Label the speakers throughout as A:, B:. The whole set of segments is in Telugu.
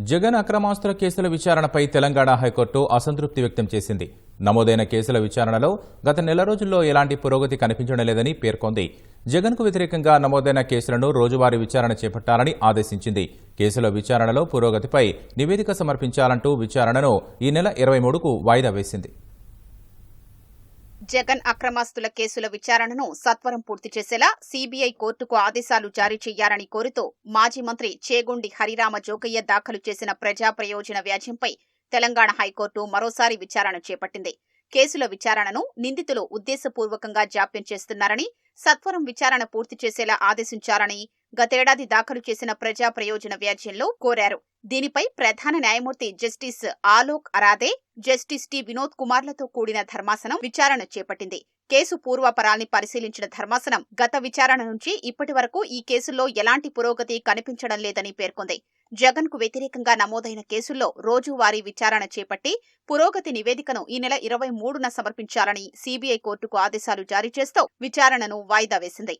A: జగన్ అక్రమాస్తుల కేసుల విచారణపై తెలంగాణ హైకోర్టు అసంతృప్తి వ్యక్తం చేసింది. నమోదైన కేసుల విచారణలో గత నెల రోజుల్లో ఎలాంటి పురోగతి కనిపించడం లేదని పేర్కొంది. జగన్కు వ్యతిరేకంగా నమోదైన కేసులను రోజువారీ విచారణ చేపట్టాలని ఆదేశించింది. కేసుల విచారణలో పురోగతిపై నివేదిక సమర్పించాలంటూ విచారణను ఈ నెల ఇరవై మూడుకు వాయిదా వేసింది.
B: జగన్ అక్రమాస్తుల కేసుల విచారణను సత్వరం పూర్తి చేసేలా సీబీఐ కోర్టుకు ఆదేశాలు జారీ చేయాలని కోరుతూ మాజీ మంత్రి చేగొండి హరిరామ జోగయ్య దాఖలు చేసిన ప్రజా ప్రయోజన వ్యాజ్యంపై తెలంగాణ హైకోర్టు మరోసారి విచారణ చేపట్టింది. కేసుల విచారణను నిందితులు ఉద్దేశపూర్వకంగా జాప్యం చేస్తున్నారని సత్వరం విచారణ పూర్తి చేసేలా ఆదేశించారని గతేడాది దాఖలు చేసిన ప్రజా ప్రయోజన వ్యాజ్యంలో కోరారు. దీనిపై ప్రధాన న్యాయమూర్తి justice Alok Aradhe justice T Vinod కుమార్లతో కూడిన ధర్మాసనం విచారణ చేపట్టింది. కేసు పూర్వాపరాల్ని పరిశీలించిన ధర్మాసనం గత విచారణ నుంచి ఇప్పటి వరకు ఈ కేసుల్లో ఎలాంటి పురోగతి కనిపించడం లేదని పేర్కొంది. జగన్కు వ్యతిరేకంగా నమోదైన కేసుల్లో రోజువారీ విచారణ చేపట్టి పురోగతి నివేదికను ఈ నెల ఇరవై మూడున సమర్పించాలని సీబీఐ కోర్టుకు ఆదేశాలు జారీ చేస్తూ విచారణను వాయిదా వేసింది.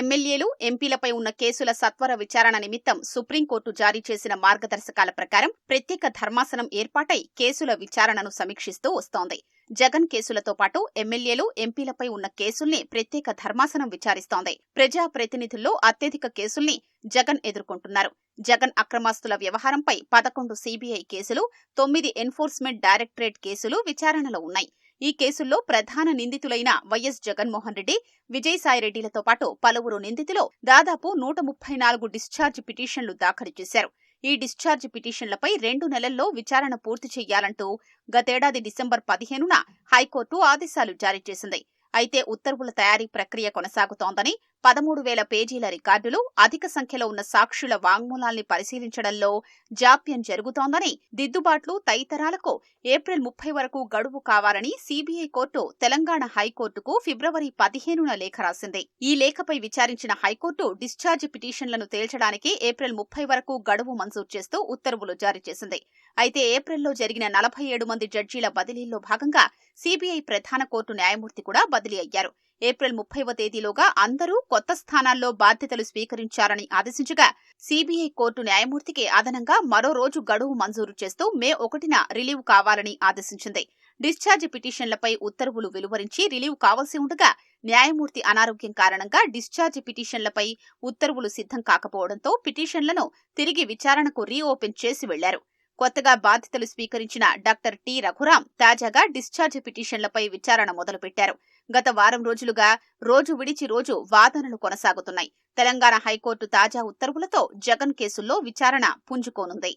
B: ఎమ్మెల్యేలు ఎంపీలపై ఉన్న కేసుల సత్వర విచారణ నిమిత్తం సుప్రీంకోర్టు జారీ చేసిన మార్గదర్శకాల ప్రకారం ప్రత్యేక ధర్మాసనం ఏర్పాటై కేసుల విచారణను సమీక్షిస్తూ వస్తోంది. జగన్ కేసులతో పాటు ఎమ్మెల్యేలు ఎంపీలపై ఉన్న కేసుల్ని ప్రత్యేక ధర్మాసనం విచారిస్తోంది. ప్రజా ప్రతినిధుల్లో అత్యధిక కేసుల్ని జగన్ ఎదుర్కొంటున్నారు. జగన్ అక్రమాస్తుల వ్యవహారంపై పదకొండు సీబీఐ కేసులు తొమ్మిది ఎన్ఫోర్స్మెంట్ డైరెక్టరేట్ కేసులు విచారణలో ఉన్నాయి. ఈ కేసుల్లో ప్రధాన నిందితులైన వైఎస్ జగన్మోహన్ రెడ్డి విజయసాయిరెడ్డిలతో పాటు పలువురు నిందితులు దాదాపు నూట ముప్పై నాలుగు డిశ్చార్జ్ పిటిషన్లు దాఖలు చేశారు. ఈ డిశ్చార్జ్ పిటిషన్లపై రెండు నెలల్లో విచారణ పూర్తి చేయాలంటూ గతేడాది డిసెంబర్ పదిహేనున హైకోర్టు ఆదేశాలు జారీ చేసింది. అయితే ఉత్తర్వుల తయారీ ప్రక్రియ కొనసాగుతోందని పదమూడు వేల పేజీల రికార్డులు అధిక సంఖ్యలో ఉన్న సాక్షుల వాంగ్మూలాల్ని పరిశీలించడంలో జాప్యం జరుగుతోందని దిద్దుబాట్లు తదితరాలకు ఏప్రిల్ ముప్పై వరకు గడువు కావాలని సీబీఐ కోర్టు తెలంగాణ హైకోర్టుకు ఫిబ్రవరి పదిహేనున లేఖ రాసింది. ఈ లేఖపై విచారించిన హైకోర్టు డిశ్చార్జ్ పిటిషన్లను తేల్చడానికి ఏప్రిల్ ముప్పై వరకు గడువు మంజూరు చేస్తూ ఉత్తర్వులు జారీ చేసింది. అయితే ఏప్రిల్లో జరిగిన నలభై ఏడు మంది జడ్జీల బదిలీల్లో భాగంగా సీబీఐ ప్రధాన కోర్టు న్యాయమూర్తి కూడా బదిలీ అయ్యారు. ఏప్రిల్ ముప్పైవ తేదీలోగా అందరూ కొత్త స్థానాల్లో బాధ్యతలు స్వీకరించారని ఆదేశించగా సీబీఐ కోర్టు న్యాయమూర్తికి అదనంగా మరో రోజు గడువు మంజూరు చేస్తూ మే ఒకటిన రిలీవ్ కావాలని ఆదేశించింది. డిశ్చార్జ్ పిటిషన్లపై ఉత్తర్వులు వెలువరించి రిలీవ్ కావాల్సి ఉండగా న్యాయమూర్తి అనారోగ్యం కారణంగా డిశ్చార్జ్ పిటిషన్లపై ఉత్తర్వులు సిద్ధం కాకపోవడంతో పిటిషన్లను తిరిగి విచారణకు రీఓపెన్ చేసి వెళ్ళారు. కొత్తగా బాధ్యతలు స్వీకరించిన డాక్టర్ టి రఘురాం తాజాగా డిశ్చార్జ్ పిటిషన్లపై విచారణ మొదలుపెట్టారు. గత వారం రోజులుగా రోజు విడిచి రోజు వాదనలు కొనసాగుతున్నాయి. తెలంగాణ హైకోర్టు తాజా ఉత్తర్వులతో జగన్ కేసుల్లో విచారణ పుంజుకోనుంది.